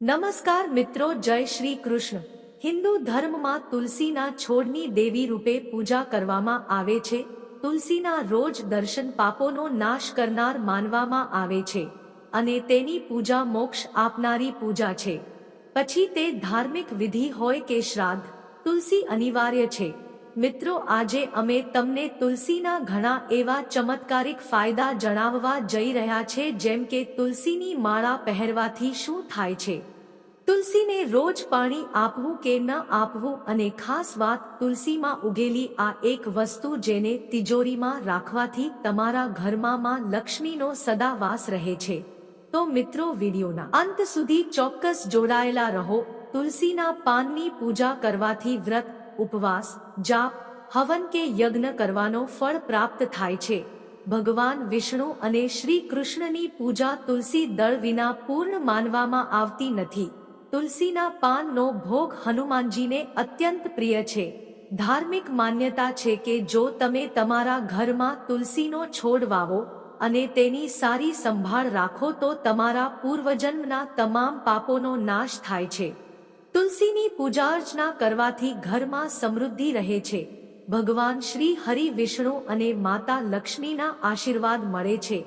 નમસ્કાર મિત્રો, જય શ્રી કૃષ્ણ. હિન્દુ ધર્મમાં તુલસીના છોડની દેવી રૂપે પૂજા કરવામાં આવે છે. તુલસીના રોજ દર્શન પાપોનો નાશ કરનાર માનવામાં આવે છે અને તેની પૂજા મોક્ષ આપનારી પૂજા છે. પછી તે ધાર્મિક વિધિ હોય કે શ્રાદ્ધ, તુલસી અનિવાર્ય છે. મિત્રો, આજે અમે તમને તુલસીના ઘણા એવા ચમત્કારિક ફાયદા જણાવવા જઈ રહ્યા છે, જેમ કે તુલસીની માળા પહેરવાથી શું થાય છે? તુલસીને રોજ પાણી આપવું કે ન આપવું અને ખાસ વાત, તુલસીમાં ઉગેલી આ એક વસ્તુ જેને તિજોરીમાં રાખવાથી તમારા ઘરમાં માં લક્ષ્મીનો સદાવાસ રહે છે. તો મિત્રો, વિડીયોના અંત સુધી ચોક્કસ જોડાયેલા રહો. તુલસીના પાનની પૂજા કરવાથી વ્રત ઉપવાસ, જાપ, હવન કે યજ્ઞ કરવાનો ફળ પ્રાપ્ત થાય છે. ભગવાન વિષ્ણુ અને શ્રી કૃષ્ણની પૂજા તુલસી દળ વિના પૂર્ણ માનવામાં આવતી નથી. તુલસીના પાનનો ભોગ હનુમાનજીને અત્યંત પ્રિય છે. ધાર્મિક માન્યતા છે કે જો તમે તમારા ઘરમાં તુલસીનો છોડ વાવો અને તેની સારી સંભાળ રાખો તો તમારા પૂર્વજન્મના તમામ પાપોનો નાશ થાય છે. તુલસીની પૂજા અર્ચના કરવાથી ઘરમાં સમૃદ્ધિ રહે છે. ભગવાન શ્રી હરિ વિષ્ણુ અને માતા લક્ષ્મીના આશીર્વાદ મળે છે.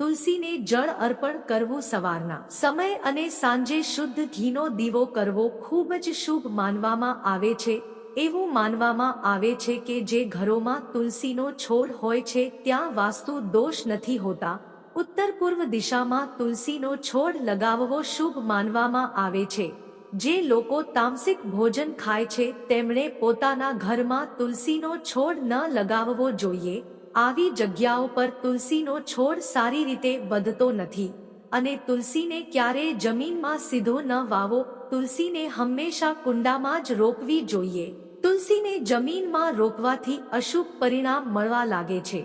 તુલસીને જળ અર્પણ કરવું સવારના સમય અને સાંજે શુદ્ધ ઘીનો દીવો કરવો ખૂબ જ શુભ માનવામાં આવે છે. એવું માનવામાં આવે છે કે જે ઘરોમાં તુલસીનો છોડ હોય છે ત્યાં વાસ્તુ દોષ નથી હોતા. ઉત્તર પૂર્વ દિશામાં તુલસીનો છોડ લગાવવો શુભ માનવામાં આવે છે. જે લોકો તામસિક ભોજન ખાય છે, તેમણે પોતાના ઘરમાં તુલસીનો છોડ ન લગાવવો જોઈએ. આવી જગ્યાઓ પર તુલસીનો છોડ સારી રીતે વધતો નથી. અને તુલસીને ક્યારેય જમીનમાં સીધો ન વાવો, તુલસીને હંમેશા કુંડામાં જ રોપવી જોઈએ. તુલસીને જમીનમાં રોપવાથી અશુભ પરિણામ મળવા લાગે છે.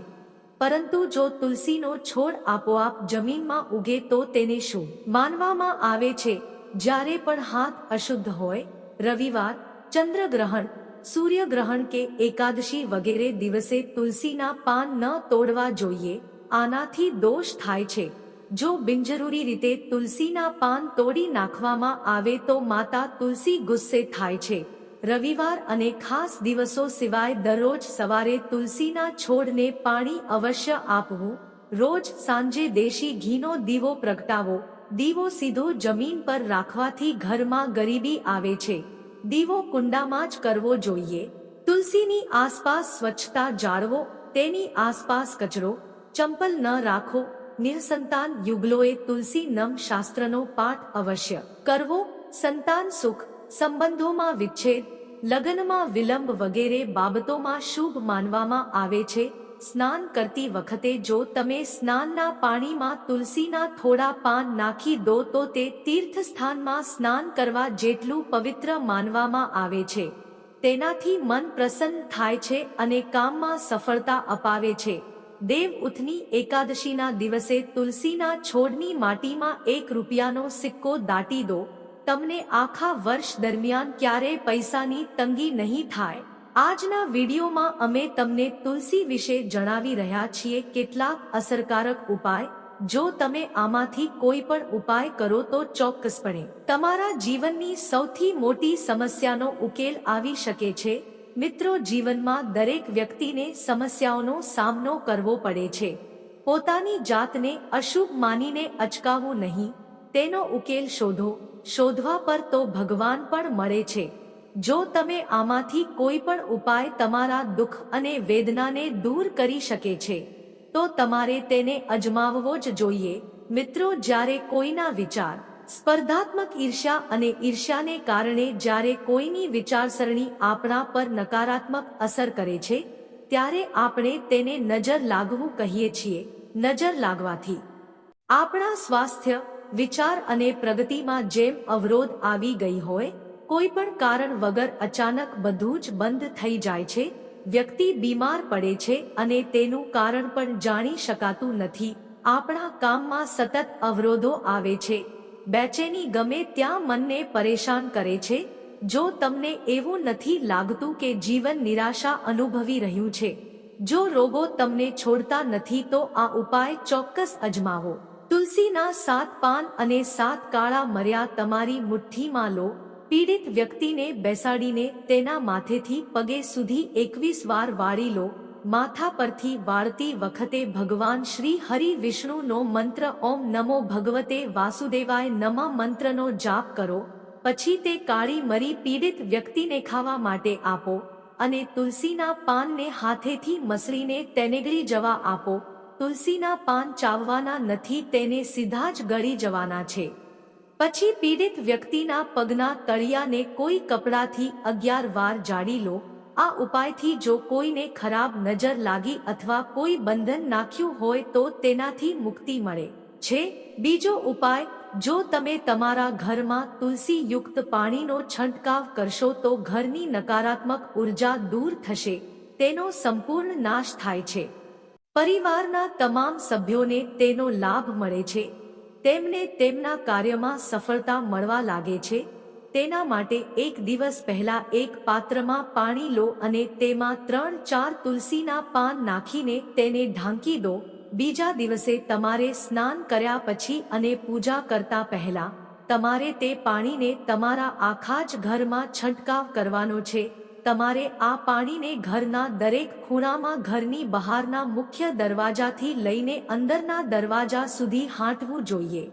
પરંતુ જો તુલસીનો છોડ આપોઆપ જમીનમાં ઉગે તો તેને શું માનવામાં આવે છે? જ્યારે પણ હાથ અશુદ્ધ હોય, રવિવાર, ચંદ્રગ્રહણ, સૂર્યગ્રહણ કે એકાદશી વગેરે દિવસે તુલસીના પાન ન તોડવા જોઈએ, આનાથી દોષ થાય છે. જો બિનજરૂરી રીતે તુલસીના પાન તોડી નાખવામાં આવે તો માતા તુલસી ગુસ્સે થાય છે. રવિવાર અને ખાસ દિવસો સિવાય દરરોજ સવારે તુલસીના છોડને પાણી અવશ્ય આપવું, રોજ સાંજે દેશી ઘીનો દીવો પ્રગટાવો દીવો સીધો જમીન પર રાખવાથી ઘરમાં ગરીબી આવે છે. દીવો કુંડામાં જ કરવો જોઈએ. તુલસીની આસપાસ સ્વચ્છતા જાળવો, તેની આસપાસ કચરો, ચંપલ ન રાખો. નિઃસંતાન યુગલોએ તુલસી નમ શાસ્ત્રનો પાઠ અવશ્ય કરવો. સંતાન સુખ, સંબંધોમાં વિચ્છેદ, લગ્નમાં વિલંબ વગેરે બાબતોમાં શુભ માનવામાં આવે છે. સ્નાન કરતી વખતે જો તમે સ્નાનના પાણીમાં તુલસીના થોડા પાન નાખી દો તો તે તીર્થ સ્થાનમાં સ્નાન કરવા જેટલું પવિત્ર માનવામાં આવે છે. તેનાથી મન પ્રસન્ન થાય છે અને કામમાં સફળતા અપાવે છે. દેવ ઉથની એકાદશીના દિવસે તુલસીના છોડની માટીમાં એક રૂપિયાનો સિક્કો દાટી દો. તમને આખા વર્ષ દરમિયાન ક્યારેય પૈસાની તંગી નહીં થાય. આજના વિડીયોમાં અમે તમને તુલસી વિશે જણાવી રહ્યા છીએ કેટલાક અસરકારક ઉપાય. જો તમે આમાંથી કોઈ પણ ઉપાય કરો તો ચોક્કસપણે તમારા જીવનની સૌથી મોટી સમસ્યાનો ઉકેલ આવી શકે છે. મિત્રો જીવનમાં દરેક વ્યક્તિને સમસ્યાઓનો સામનો કરવો પડે છે. પોતાની જાતને અશુભ માનીને અચકાવવું નહીં. તેનો ઉકેલ શોધો. શોધવા પર તો ભગવાન પણ મળે છે. જો તમે આમાંથી કોઈ પણ ઉપાય તમારા દુઃખ અને વેદનાને દૂર કરી શકે છે, તો તમારે તેને અજમાવવો જ જોઈએ. મિત્રો, જ્યારે કોઈના વિચાર સ્પર્ધાત્મક ઈર્ષ્યા અને ઈર્ષ્યાને કારણે જ્યારે કોઈની વિચારસરણી આપણા પર નકારાત્મક અસર કરે છે, ત્યારે આપણે તેને નજર લાગવું કહીએ છીએ, નજર લાગવાથી. આપણા સ્વાસ્થ્ય, વિચાર અને પ્રગતિમાં જેમ અવરોધ આવી ગઈ હોય કોઈ પણ કારણ વગર અચાનક બધું જ બંધ થઈ જાય છે, વ્યક્તિ બીમાર પડે છે અને તેનું કારણ પણ જાણી શકાતું નથી. આપણા કામમાં સતત અવરોધો આવે છે. બેચેની ગમે ત્યાં મનને પરેશાન કરે છે. જો તમને એવું નથી લાગતું કે જીવન નિરાશા અનુભવી રહ્યું છે, જો રોગો તમને છોડતા નથી તો આ ઉપાય ચોક્કસ અજમાવો. તુલસીના સાત પાન અને સાત કાળા મર્યા તમારી મુઠ્ઠીમાં લો. પીડિત વ્યક્તિને બેસાડીને તેના માથેથી પગે સુધી એકવીસ વાર વાળી લો, માથા પરથી વાળતી વખતે ભગવાન શ્રી હરિ વિષ્ણુનો મંત્ર ઓમ નમો ભગવતે વાસુદેવાય નમઃ મંત્રનો જાપ કરો, પછી તે કાળી મરી પીડિત વ્યક્તિને ખાવા માટે આપો, અને તુલસીના પાનને હાથેથી મસળીને તેનેગળી જવા આપો, તુલસીના પાન ચાવવાના નથી તેને સીધા જ ગળી જવાના છે. પછી પીડિત વ્યક્તિના પગના તળિયાને કોઈ કપડાથી અગિયાર વાર જાડી લો. આ ઉપાયથી જો કોઈને ખરાબ નજર લાગી અથવા કોઈ બંધન નાખ્યું હોય તો તેનાથી મુક્તિ મળે. છે. બીજો ઉપાય, જો તમે તમારા ઘરમાં તુલસી યુક્ત પાણીનો છંટકાવ કરશો તો ઘરની નકારાત્મક ઊર્જા દૂર થશે. તેનો સંપૂર્ણ નાશ થાય છે. પરિવારના તમામ સભ્યોને તેનો લાભ મળે છે. તેમને તેમના કાર્યમાં સફળતા મળવા લાગે છે. તેના માટે એક દિવસ પહેલા એક પાત્રમાં પાણી લો અને તેમાં ત્રણ ચાર તુલસીના પાન નાખીને તેને ઢાંકી દો. બીજા દિવસે તમારે સ્નાન કર્યા પછી અને પૂજા કરતા પહેલા તમારે તે પાણીને તમારા આખા જ ઘરમાં છંટકાવ કરવાનો છે. તમારે આ પાણીને ઘરના દરેક ખૂણામાં ઘરની બહારના મુખ્ય દરવાજાથી લઈને અંદરના દરવાજા સુધી હાંટવું જોઈએ.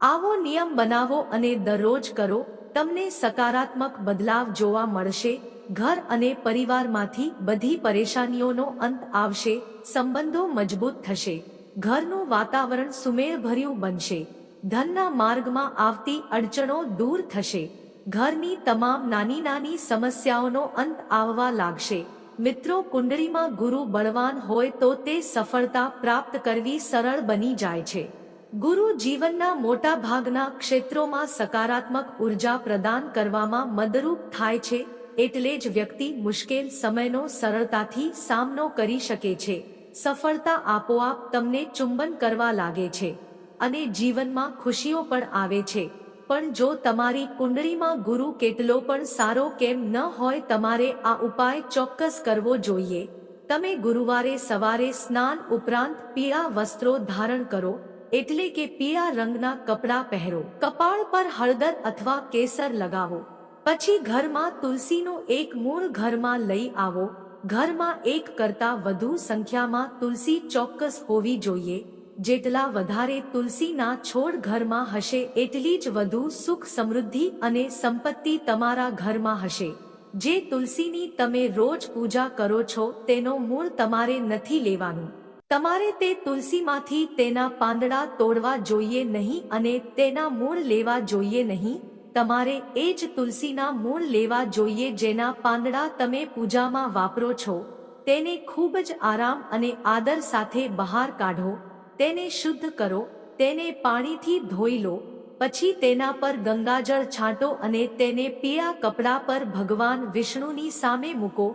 આવો નિયમ બનાવો અને દરરોજ કરો, તમને સકારાત્મક બદલાવ જોવા મળશે, ઘર અને પરિવારમાંથી બધી પરેશાનીઓનો અંત આવશે, સંબંધો મજબૂત થશે, ઘરનું વાતાવરણ સુમેળભર્યું બનશે, ધનના માર્ગમાં આવતી અડચણો દૂર થશે. ઘરની તમામ નાની નાની સમસ્યાઓનો અંત આવવા લાગશે. મિત્રો, કુંડળીમાં ગુરુ બળવાન હોય તો તે સફળતા પ્રાપ્ત કરવી સરળ બની જાય છે. ગુરુ જીવનના મોટા ભાગના ક્ષેત્રોમાં સકારાત્મક ઊર્જા પ્રદાન કરવામાં મદરૂપ થાય છે, એટલે જ વ્યક્તિ મુશ્કેલ સમયનો સરળતાથી સામનો કરી શકે છે. સફળતા આપોઆપ તમને ચુંબન કરવા લાગે છે અને જીવનમાં ખુશીઓ પણ આવે છે. પણ જો તમારી કુંડળીમાં ગુરુ કેટલો પણ સારો કેમ ન હોય તમારે આ ઉપાય ચોક્કસ કરવો જોઈએ. તમે ગુરુવારે સવારે સ્નાન ઉપરાંત પીળા વસ્ત્રો ધારણ કરો, એટલે કે પીળા રંગના કપડાં પહેરો. કપાળ પર હળદર અથવા કેસર લગાવો. પછી ઘરમાં તુલસીનું એક મૂળ ઘરમાં લઈ આવો. ઘરમાં એક કરતા વધુ સંખ્યામાં તુલસી ચોક્કસ હોવી જોઈએ. જેટલા વધારે તુલસીના છોડ ઘરમાં હશે, એટલી જ વધુ સુખ સમૃદ્ધિ અને સંપત્તિ તમારા ઘરમાં હશે. જે તુલસીની તમે રોજ પૂજા કરો છો, તેનો મૂળ તમારે નથી લેવાનું. તમારે તે તુલસીમાંથી તેના પાંદડા તોડવા જોઈએ નહીં અને તેના મૂળ લેવા જોઈએ નહીં. તમારે એ જ તુલસીના મૂળ લેવા જોઈએ જેના પાંદડા તમે પૂજામાં વાપરો છો. તેને ખૂબ જ આરામ અને આદર સાથે બહાર કાઢો. તેને શુદ્ધ કરો, તેને પાણીથી ધોઈ લો, પછી તેના પર ગંગાજળ છાંટો અને તેને પીળા કપડા પર ભગવાન વિષ્ણુની સામે મૂકો,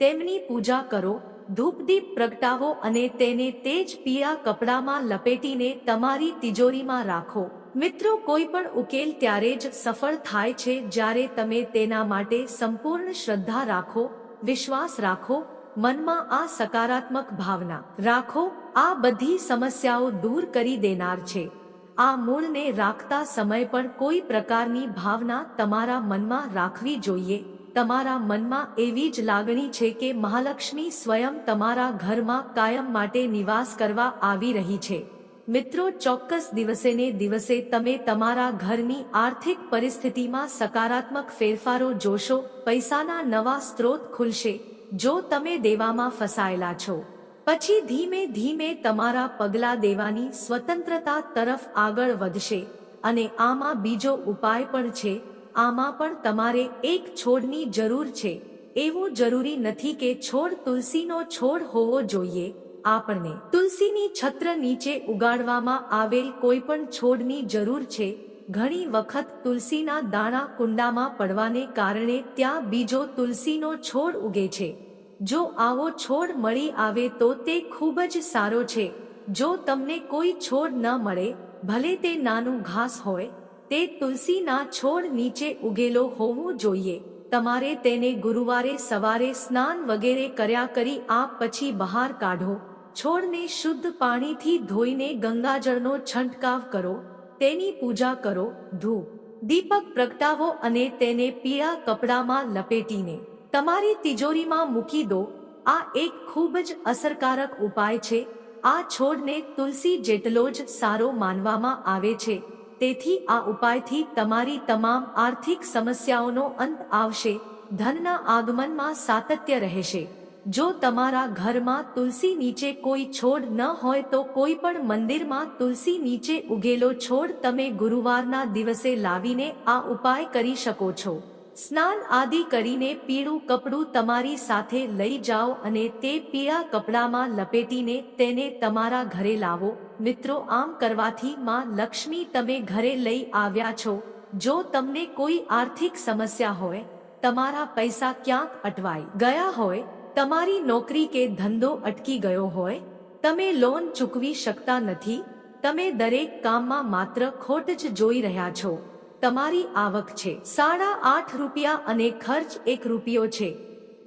તેમની પૂજા કરો, ધૂપદીપ પ્રગટાવો અને તેને તે જ પીળા કપડામાં લપેટીને તમારી તિજોરીમાં રાખો. મિત્રો, કોઈ પણ ઉકેલ ત્યારે જ સફળ થાય છે જ્યારે તમે તેના માટે સંપૂર્ણ શ્રદ્ધા રાખો, વિશ્વાસ રાખો મનમાં આ સકારાત્મક ભાવના. રાખો, આ બધી સમસ્યાઓ દૂર કરી દેનાર છે. આ મૂળને રાખતા સમય પણ કોઈ પ્રકારની ભાવના તમારા મનમાં રાખવી જોઈએ. તમારા મનમાં એવી જ લાગણી છે કે મહાલક્ષ્મી સ્વયં તમારા ઘરમાં કાયમ માટે નિવાસ કરવા આવી રહી છે. મિત્રો, ચોક્કસ દિવસે ને દિવસે તમે તમારા ઘરની આર્થિક પરિસ્થિતિમાં સકારાત્મક ફેરફારો જોશો, પૈસાના નવા સ્ત્રોત ખુલશે. જો તમે દેવામાં ફસાયેલા છો, પછી ધીમે ધીમે તમારા પગલા દેવાની સ્વતંત્રતા તરફ આગળ વધશે અને આમાં બીજો ઉપાય પણ છે, આમાં પણ તમારે એક છોડની જરૂર છે. એવું જરૂરી નથી કે છોડ તુલસીનો છોડ હોવો જોઈએ. આપણને તુલસીની છત્ર નીચે ઉગાડવામાં આવેલ કોઈ પણ છોડની જરૂર છે ઘણી વખત તુલસીના દાણા કુંડામાં પડવાને કારણે ત્યાં બીજો તુલસીનો છોડ ઉગે છે. જો આવો છોડ મળી આવે તો તે ખૂબ જ સારો છે. જો તમને કોઈ છોડ ન મળે, ભલે તે નાનું ઘાસ હોય, તે તુલસીના છોડ નીચે ઉગેલો હોવું જોઈએ. તમારે તેને ગુરુવારે સવારે સ્નાન વગેરે કર્યા કરી આ પછી બહાર કાઢો. છોડને શુદ્ધ પાણીથી ધોઈને ગંગાજળનો છંટકાવ કરો. તેની પૂજા કરો, ધૂપ, દીપક પ્રગટાવો અને તેને પીળા કપડામાં લપેટીને તમારી તિજોરીમાં મૂકી દો. આ એક ખૂબ જ અસરકારક ઉપાય છે. આ છોડને તુલસી જેટલો જ સારો માનવામાં આવે છે. તેથી આ ઉપાયથી તમારી તમામ આર્થિક સમસ્યાઓનો અંત આવશે. ધનના આગમનમાં સાતત્ય રહેશે. જો તમારા ઘરમાં તુલસી નીચે કોઈ છોડ ન હોય તો કોઈ પણ મંદિરમાં તુલસી નીચે ઉગેલો છોડ તમે ગુરુવારના દિવસે લાવીને આ ઉપાય કરી શકો છો. સ્નાન આદિ કરીને પીળું કપડું તમારી સાથે લઈ જાઓ અને તે પીળા કપડામાં લપેટીને તેને તમારા ઘરે લાવો. મિત્રો, આમ કરવાથી માં લક્ષ્મી તમે ઘરે લઈ આવ્યા છો. જો તમને કોઈ આર્થિક સમસ્યા હોય, તમારા પૈસા ક્યાંક અટવાઈ ગયા હોય તમારી નોકરી કે ધંધો અટકી ગયો હોય, તમે લોન ચૂકવી શકતા નથી, તમે દરેક કામમાં માત્ર ખોટ જ જોઈ રહ્યા છો. તમારી આવક છે. સાડા આઠ રૂપિયા અને ખર્ચ એક રૂપિયો છે.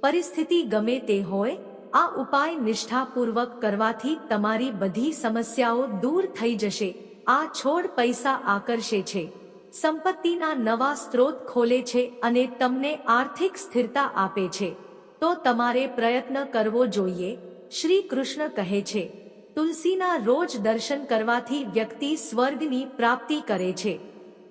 પરિસ્થિતિ ગમે તે હોય, આ ઉપાય નિષ્ઠાપૂર્વક કરવાથી તમારી બધી સમસ્યાઓ દૂર થઈ જશે. આ છોડ પૈસા આકર્ષે છે. સંપત્તિના નવા સ્ત્રોત ખોલે છે અને તમને આર્થિક સ્થિરતા આપે છે. તો તમારે પ્રયત્ન કરવો જોઈએ. શ્રી કૃષ્ણ કહે છે, તુલસીના રોજ દર્શન કરવાથી વ્યક્તિ સ્વર્ગની પ્રાપ્તિ કરે છે.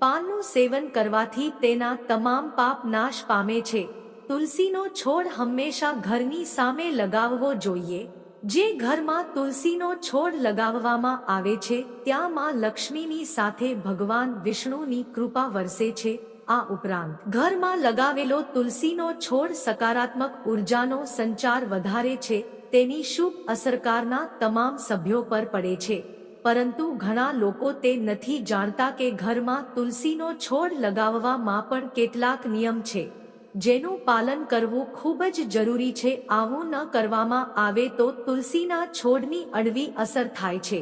પાનનું સેવન કરવાથી તેના તમામ પાપ નાશ પામે છે. તુલસીનો છોડ હંમેશા ઘરની સામે લગાવવો જોઈએ. જે ઘરમાં તુલસીનો છોડ લગાવવામાં આવે છે ત્યાં માં લક્ષ્મીની સાથે ભગવાન વિષ્ણુની કૃપા વરસે છે. આ ઉપરાંત ઘરમાં લગાવેલો તુલસીનો છોડ સકારાત્મક ઉર્જાનો સંચાર વધારે છે, તેની શુભ અસરકારના તમામ સભ્યો પર પડે છે. પરંતુ ઘણા લોકો તે નથી જાણતા કે ઘરમાં તુલસીનો છોડ લગાવવામાં પણ કેટલાક નિયમ છે. જેનું પાલન કરવું ખૂબ જ જરૂરી છે, આવું ન કરવામાં આવે તો તુલસીના છોડની અડવી અસર થાય છે.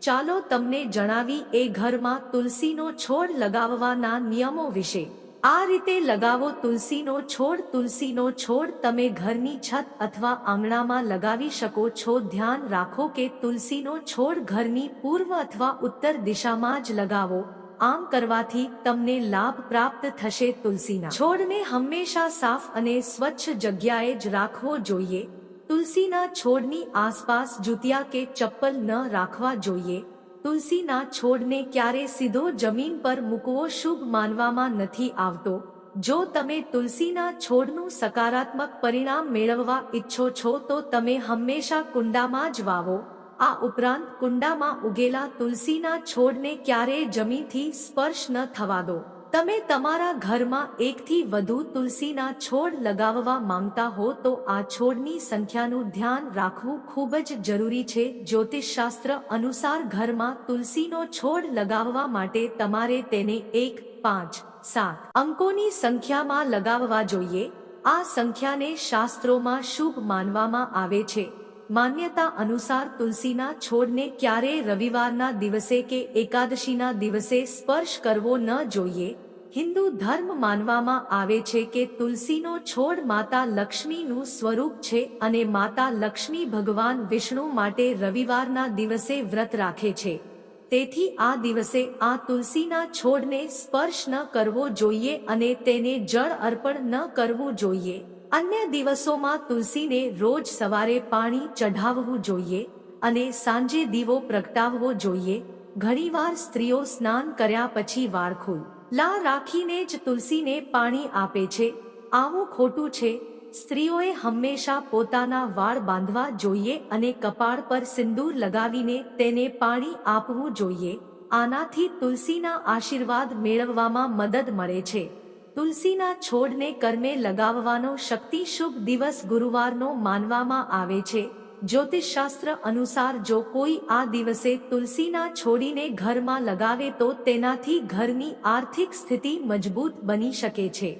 ચાલો તમને જણાવી એ ઘરમાં તુલસીનો છોડ લગાવવાના નિયમો વિશે. આ રીતે લગાવો તુલસીનો છોડ. તુલસીનો છોડ તમે ઘરની છત અથવા આંગણામાં લગાવી શકો છો. ધ્યાન રાખો કે તુલસીનો છોડ ઘરની પૂર્વ અથવા ઉત્તર દિશામાં જ લગાવો. આમ કરવાથી તમને લાભ પ્રાપ્ત થશે તુલસીના. છોડને હંમેશા સાફ અને સ્વચ્છ જગ્યાએ જ રાખવો જોઈએ. તુલસીના છોડની આસપાસ જૂતિયા કે ચપ્પલ ન રાખવા જોઈએ. તુલસીના છોડને ક્યારે સીધો જમીન પર મૂકવો શુભ માનવામાં નથી આવતો. જો તમે તુલસીના છોડનું સકારાત્મક પરિણામ મેળવવા ઈચ્છો છો તો તમે હંમેશા કુંડામાં જ વાવો. આ ઉપરાંત કુંડામાં ઉગેલા તુલસીના છોડને ક્યારેય જમીનથી સ્પર્શ ન થવા દો. તમે તમારા ઘરમાં એકથી વધુ તુલસીના છોડ લગાવવા માંગતા હો તો આ છોડની સંખ્યાનું ધ્યાન રાખવું ખૂબ જ જરૂરી છે. જ્યોતિષશાસ્ત્ર અનુસાર ઘરમાં તુલસીનો છોડ લગાવવા માટે તમારે તેને એક, પાંચ, સાત અંકોની સંખ્યામાં લગાવવા જોઈએ. આ સંખ્યાને શાસ્ત્રોમાં શુભ માનવામાં આવે છે. માન્યતા અનુસાર તુલસીના છોડને ક્યારેય રવિવારના દિવસે કે એકાદશીના દિવસે સ્પર્શ કરવો ન જોઈએ. હિન્દુ ધર્મ માનવામાં આવે છે કે તુલસીનો છોડ માતા લક્ષ્મીનું સ્વરૂપ છે અને માતા લક્ષ્મી ભગવાન વિષ્ણુ માટે રવિવારના દિવસે વ્રત રાખે છે. તેથી આ દિવસે આ તુલસીના છોડને સ્પર્શ ન કરવો જોઈએ અને તેને જળ અર્પણ ન કરવું જોઈએ. અન્ય દિવસોમાં તુલસીને રોજ સવારે પાણી ચઢાવવું જોઈએ અને સાંજે દીવો પ્રગટાવવો જોઈએ. ઘણીવાર સ્ત્રીઓ સ્નાન કર્યા પછી વારખું લા રાખીને જ તુલસીને પાણી આપે છે. આવું ખોટું છે. સ્ત્રીઓએ હંમેશા પોતાના વાળ બાંધવા જોઈએ અને કપાળ પર સિંદૂર લગાવીને તેને પાણી આપવું જોઈએ. આનાથી તુલસીના આશીર્વાદ મેળવવામાં મદદ મળે છે. તુલસીના છોડને કર્મે લગાવવાનો શક્તિ શુભ દિવસ ગુરુવારનો માનવામાં આવે છે. જ્યોતિષશાસ્ત્ર અનુસાર જો કોઈ આ દિવસે તુલસીના છોડીને ઘરમાં લગાવે તો તેનાથી ઘરની આર્થિક સ્થિતિ મજબૂત બની શકે છે.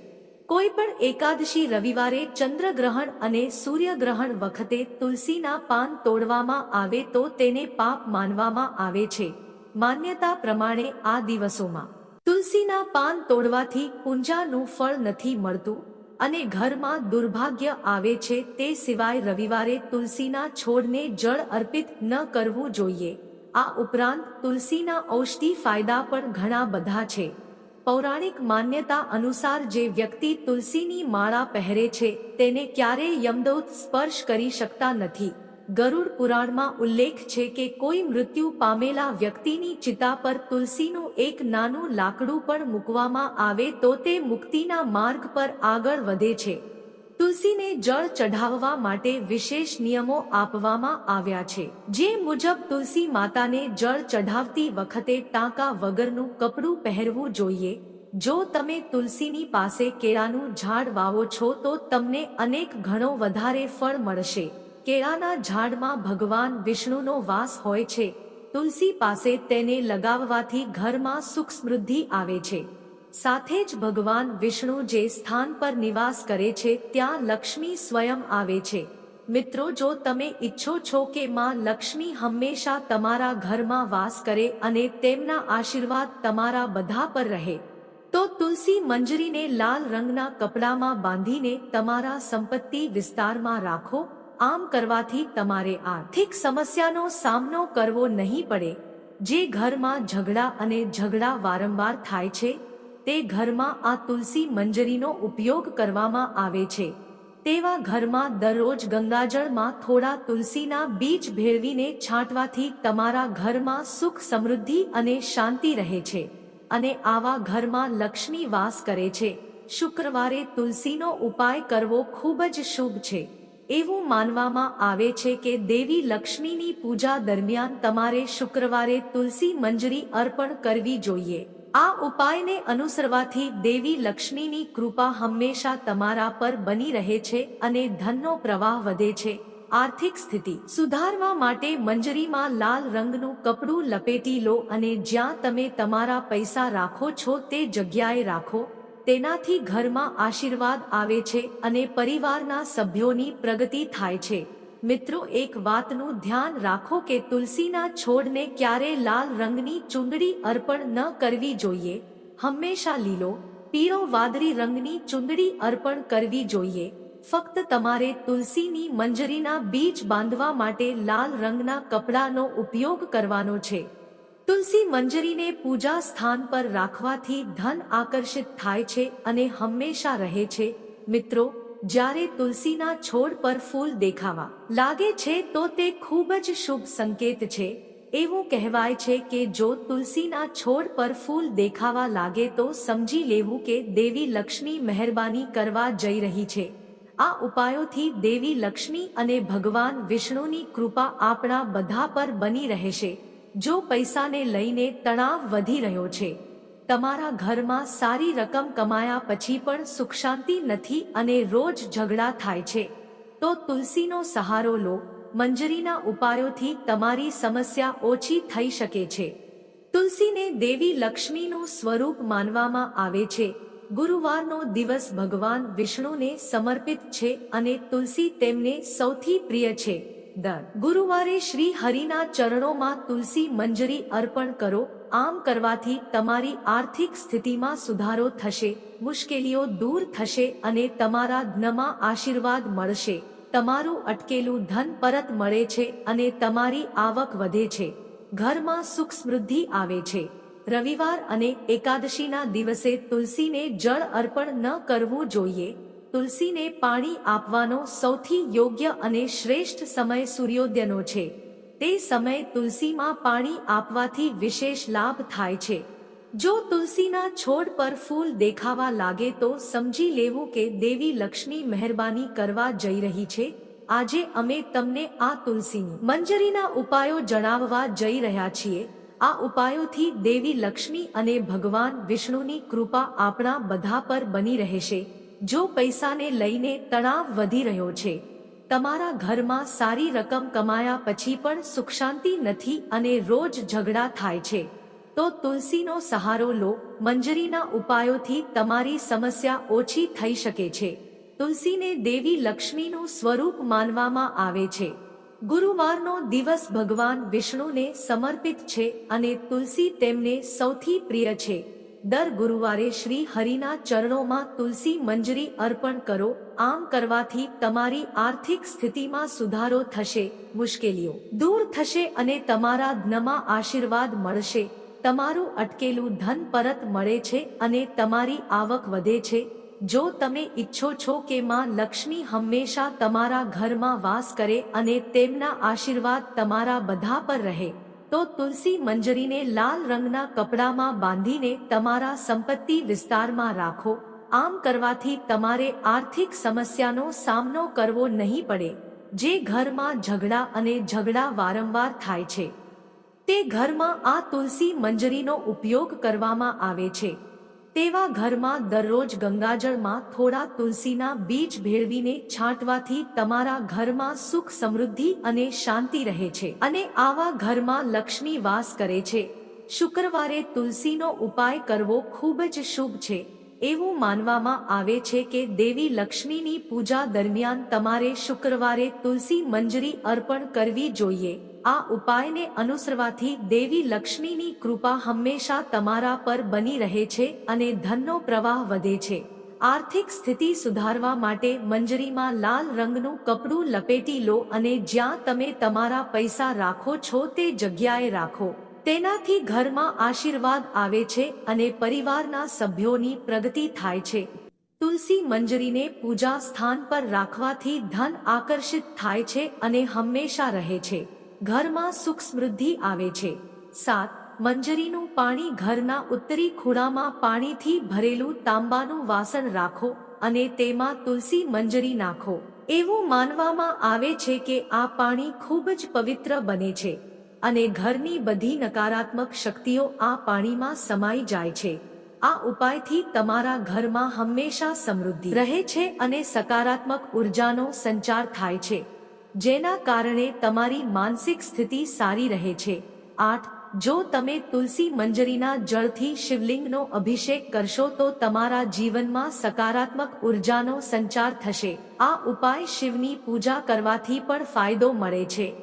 કોઈ પણ એકાદશી રવિવારે ચંદ્રગ્રહણ અને સૂર્યગ્રહણ વખતે તુલસીના પાન તોડવામાં આવે તો તેને પાપ માનવામાં આવે છે. માન્યતા પ્રમાણે આ દિવસોમાં તુલસીના પાન તોડવાથી પૂંજાનું ફળ નથી મળતું અને ઘરમાં દુર્ભાગ્ય આવે છે તે સિવાય રવિવારે તુલસીના છોડને જળ અર્પિત ન કરવું જોઈએ. આ ઉપરાંત તુલસીના ઔષધિ ફાયદા પણ ઘણા બધા છે. પૌરાણિક માન્યતા અનુસાર જે વ્યક્તિ તુલસીની માળા પહેરે છે તેને ક્યારેય યમદૂત સ્પર્શ કરી શકતા નથી. ગરુડ પુરાણમાં ઉલ્લેખ છે કે કોઈ મૃત્યુ પામેલા વ્યક્તિની ચિતા પર તુલસીનું એક નાનું લાકડું પણ મૂકવામાં આવે તો તે મુક્તિના માર્ગ પર આગળ વધે છે. તુલસીને જળ ચઢાવવા માટે વિશેષ નિયમો આપવામાં આવ્યા છે. જે મુજબ તુલસી માતાને જળ ચઢાવતી વખતે ટાંકા વગરનું કપડું પહેરવું જોઈએ. જો તમે તુલસીની પાસે કેળાનું ઝાડ વાવો છો તો તમને અનેક ઘણો વધારે ફળ મળશે. કેળાના ઝાડમાં ભગવાન વિષ્ણુનો વાસ હોય છે. તુલસી પાસે તેને લગાવવાથી ઘરમાં સુખ સમૃદ્ધિ આવે છે. સાથે જ ભગવાન વિષ્ણુ જે સ્થાન પર નિવાસ કરે છે, ત્યાં લક્ષ્મી સ્વયં આવે છે. મિત્રો, જો તમે ઈચ્છો છો કે માં લક્ષ્મી હંમેશા તમારા ઘરમાં વાસ કરે અને તેમના આશીર્વાદ તમારા બધા પર રહે, તો તુલસી મંજરીને લાલ રંગના કપડામાં બાંધીને તમારા સંપત્તિ વિસ્તારમાં રાખો. આમ કરવાથી તમારે આર્થિક સમસ્યાનો સામનો કરવો નહીં પડે. જે ઘરમાં ઝઘડા અને ઝઘડા વારંવાર થાય છે, તે ઘરમાં આ તુલસી મંજરીનો ઉપયોગ કરવામાં આવે છે. તેવા ઘરમાં દરરોજ ગંગાજળમાં થોડા તુલસીના બીજ ભેળવીને છાંટવાથી તમારા ઘરમાં સુખ સમૃદ્ધિ અને શાંતિ રહે છે અને આવા ઘરમાં લક્ષ્મી વાસ કરે છે. શુક્રવારે તુલસીનો ઉપાય કરવો ખૂબ જ શુભ છે. એવું માનવામાં આવે છે કે દેવી લક્ષ્મીની પૂજા દરમિયાન તમારે શુક્રવારે તુલસી મંજરી અર્પણ કરવી જોઈએ. આ ઉપાયને અનુસરવાથી દેવી લક્ષ્મીની કૃપા હંમેશા તમારા પર બની રહે છે અને ધનનો પ્રવાહ વધે છે. આર્થિક સ્થિતિ સુધારવા માટે મંજરીમાં લાલ રંગનું કપડું લપેટી લો અને જ્યાં તમે તમારા પૈસા રાખો છો તે જગ્યાએ રાખો. તેનાથી ઘરમાં આશીર્વાદ આવે છે અને પરિવારના સભ્યોની પ્રગતિ થાય છે. મિત્રો, એક વાતનું ધ્યાન રાખો કે તુલસીના છોડને ક્યારે લાલ રંગની ચૂંદડી અર્પણ ન કરવી જોઈએ. હંમેશા લીલો, પીળો વાદળી રંગની ચૂંદડી અર્પણ કરવી જોઈએ. ફક્ત તમારે તુલસીની મંજરીના બીજ બાંધવા માટે લાલ રંગના કપડાનો ઉપયોગ કરવાનો છે. તુલસી મંજરીને પૂજા સ્થાન પર રાખવાથી ધન આકર્ષિત થાય છે અને હંમેશા રહે છે. મિત્રો, જ્યારે તુલસીના છોડ પર ફૂલ દેખાવા લાગે છે તો તે ખૂબ જ શુભ સંકેત છે. એવું કહેવાય છે કે જો તુલસીના છોડ પર ફૂલ દેખાવા લાગે તો સમજી લેવું કે દેવી લક્ષ્મી મહેરબાની કરવા જઈ રહી છે. આ ઉપાયોથી દેવી લક્ષ્મી અને ભગવાન વિષ્ણુની કૃપા આપણા બધા પર બની રહેશે. જો પૈસાને લઈને તણાવ વધી રહ્યો છે, તમારા ઘરમાં સારી રકમ કમાયા પછી પણ સુખ શાંતિ નથી અને રોજ ઝઘડા થાય છે, તો તુલસીનો સહારો લો. મંજરીના ઉપાયોથી તમારી સમસ્યા ઓછી થઈ શકે છે. તુલસીને દેવી લક્ષ્મીનું સ્વરૂપ માનવામાં આવે છે. ગુરુવારનો દિવસ ભગવાન વિષ્ણુને સમર્પિત છે અને તુલસી તેમને સૌથી પ્રિય છે. દર ગુરુવારે શ્રી હરિના ચરણોમાં તુલસી મંજરી અર્પણ કરો. આમ કરવાથી તમારી આર્થિક સ્થિતિમાં સુધારો થશે, મુશ્કેલીઓ દૂર થશે અને તમારા ધનમાં આશીર્વાદ મળશે. તમારું અટકેલું ધન પરત મળે છે અને તમારી આવક વધે છે. ઘરમાં સુખ સમૃદ્ધિ આવે છે. રવિવાર અને એકાદશીના દિવસે તુલસીને જળ અર્પણ ન કરવું જોઈએ. તુલસીને પાણી આપવાનો સૌથી યોગ્ય અને શ્રેષ્ઠ સમય સૂર્યોદયનો છે. તે સમય તુલસીમાં પાણી આપવાથી વિશેષ લાભ થાય છે. જો તુલસીના છોડ પર ફૂલ દેખાવા લાગે તો સમજી લેવું કે દેવી લક્ષ્મી મહેરબાની કરવા જઈ રહી છે. આજે અમે તમને આ તુલસીની મંજરીના ઉપાયો જણાવવા જઈ રહ્યા છીએ. આ ઉપાયોથી દેવી લક્ષ્મી અને ભગવાન વિષ્ણુની કૃપા આપણા બધા પર બની રહેશે. જો પૈસાને લઈને તણાવ વધી રહ્યો છે, તમારા ઘરમાં સારી રકમ કમાયા પછી પણ સુખ શાંતિ નથી અને રોજ ઝઘડા થાય છે, તો તુલસીનો સહારો લો. મંજરીના ઉપાયોથી તમારી સમસ્યા ઓછી થઈ શકે છે. તુલસીને દેવી લક્ષ્મીનું સ્વરૂપ માનવામાં આવે છે. ગુરુવારનો દિવસ ભગવાન વિષ્ણુને સમર્પિત છે અને તુલસી તેમને સૌથી પ્રિય છે. દર ગુરુવારે શ્રી હરિના ચરણોમાં તુલસી મંજરી અર્પણ કરો. આમ કરવાથી તમારી આર્થિક સ્થિતિમાં સુધારો થશે, મુશ્કેલીઓ દૂર થશે અને તમારા ધનમાં આશીર્વાદ મળશે. તમારું અટકેલું ધન પરત મળે છે અને તમારી આવક વધે છે. જો તમે ઈચ્છો છો કે માં લક્ષ્મી હંમેશા તમારા ઘરમાં વાસ કરે અને તેમના આશીર્વાદ તમારા બધા પર રહે તો તુલસી મંજરીને લાલ રંગના કપડામાં બાંધીને તમારા સંપત્તિ વિસ્તારમાં રાખો. આમ કરવાથી તમારે આર્થિક સમસ્યાનો સામનો કરવો નહીં પડે, જે ઘરમાં ઝઘડા અને ઝઘડા વારંવાર થાય છે. તે ઘરમાં આ તુલસી મંજરીનો ઉપયોગ કરવામાં આવે છે. તેવા ઘરમાં દરરોજ ગંગાજળમાં થોડા તુલસીના બીજ ભેળવીને છાંટવાથી તમારા ઘરમાં સુખ સમૃદ્ધિ અને શાંતિ રહે છે અને આવા ઘરમાં લક્ષ્મી વાસ કરે છે. શુક્રવારે તુલસીનો ઉપાય કરવો ખૂબ જ શુભ છે. એવું માનવામાં આવે છે કે દેવી લક્ષ્મીની પૂજા દરમિયાન તમારે શુક્રવારે તુલસી મંજરી અર્પણ કરવી જોઈએ. આ ઉપાયને અનુસરવાથી દેવી લક્ષ્મીની કૃપા હંમેશા તમારા પર બની રહે છે અને ધનનો પ્રવાહ વધે છે. આર્થિક સ્થિતિ સુધારવા માટે મંજરીમાં લાલ રંગનું કપડું લપેટી લો અને જ્યાં તમે તમારા પૈસા રાખો છો તે જગ્યાએ રાખો. તેનાથી ઘરમાં આશીર્વાદ આવે છે અને પરિવારના સભ્યોની પ્રગતિ થાય છે. તુલસી મંજરીને પૂજા સ્થાન પર રાખવાથી ધન આકર્ષિત થાય છે અને હંમેશા રહે છે. ઘરમાં સુખ સમૃદ્ધિ આવે છે. સાત, મંજરીનું પાણી ઘરના ઉત્તરી ખૂણામાં પાણીથી ભરેલું તાંબાનું વાસણ રાખો અને તેમાં તુલસી મંજરી નાખો. એવું માનવામાં આવે છે કે આ પાણી ખૂબ જ પવિત્ર બને છે અને ઘરની બધી નકારાત્મક શક્તિઓ આ પાણીમાં સમાઈ જાય છે. આ ઉપાયથી તમારા ઘરમાં હંમેશા સમૃદ્ધિ રહે છે અને સકારાત્મક ઉર્જાનો સંચાર થાય છે. જેના કારણે તમારી માનસિક સ્થિતિ સારી રહે છે. આઠ, જો તમે તુલસી મંજરીના જળથી શિવલિંગનો અભિષેક કરશો તો તમારા જીવનમાં સકારાત્મક ઉર્જાનો સંચાર થશે. આ ઉપાય શિવની પૂજા કરવાથી પણ ફાયદો મળે છે.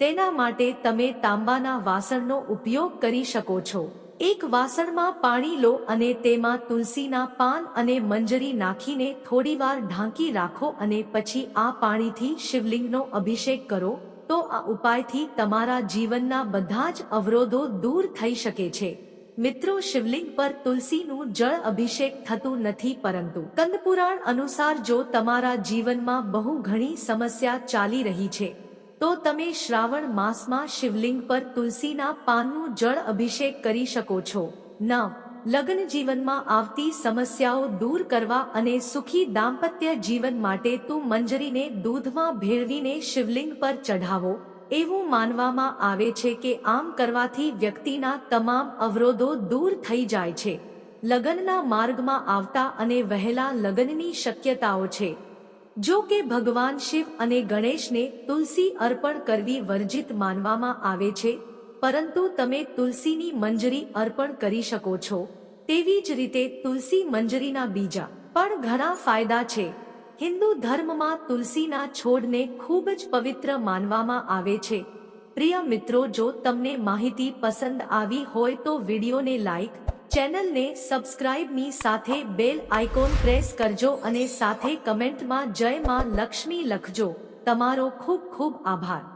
તેના માટે તમે તાંબાના વાસણનો ઉપયોગ કરી શકો છો. એક વાસણમાં પાણી લો અને તેમાં તુલસીના પાન અને મંજરી નાખીને થોડીવાર ઢાંકી રાખો અને પછી આ પાણીથી શિવલિંગનો અભિષેક કરો, તો આ ઉપાયથી તમારા જીવનના બધા જ અવરોધો દૂર થઈ શકે છે. મિત્રો, શિવલિંગ પર તુલસીનું જળ અભિષેક થતું નથી પરંતુ કંદપુરાણ અનુસાર જો તમારા જીવનમાં બહુ ઘણી સમસ્યા ચાલી રહી છે તો તમે શ્રાવણ માસમાં શિવલિંગ પર તુલસીના પાનનું જળ અભિષેક કરી શકો છો. નવ લગ્ન જીવનમાં આવતી સમસ્યાઓ દૂર કરવા અને સુખી દાંપત્ય જીવન માટે તું મંજરીને દૂધમાં ભેળવીને શિવલિંગ પર ચઢાવો. એવું માનવામાં આવે છે કે આમ કરવાથી વ્યક્તિના તમામ અવરોધો દૂર થઈ જાય છે. લગ્નના માર્ગમાં આવતા અને વહેલા લગ્નની શક્યતાઓ છે. જો કે ભગવાન શિવ અને ગણેશને તુલસી અર્પણ કરવી વર્જિત માનવામાં આવે છે, પરંતુ તમે તુલસીની મંજરી અર્પણ કરી શકો છો. તેવી જ રીતે તુલસી મંજરીના બીજા પણ ઘણા ફાયદા છે. હિન્દુ ધર્મમાં તુલસીના છોડને ખૂબ જ પવિત્ર માનવામાં આવે છે. પ્રિય મિત્રો, જો તમને માહિતી પસંદ આવી હોય તો વિડીયોને લાઈક ચેનલને સબસ્ક્રાઇબની સાથે બેલ આઇકોન પ્રેસ કરજો અને સાથે કમેન્ટમાં જય માં લક્ષ્મી લખજો. તમારો ખૂબ ખૂબ આભાર.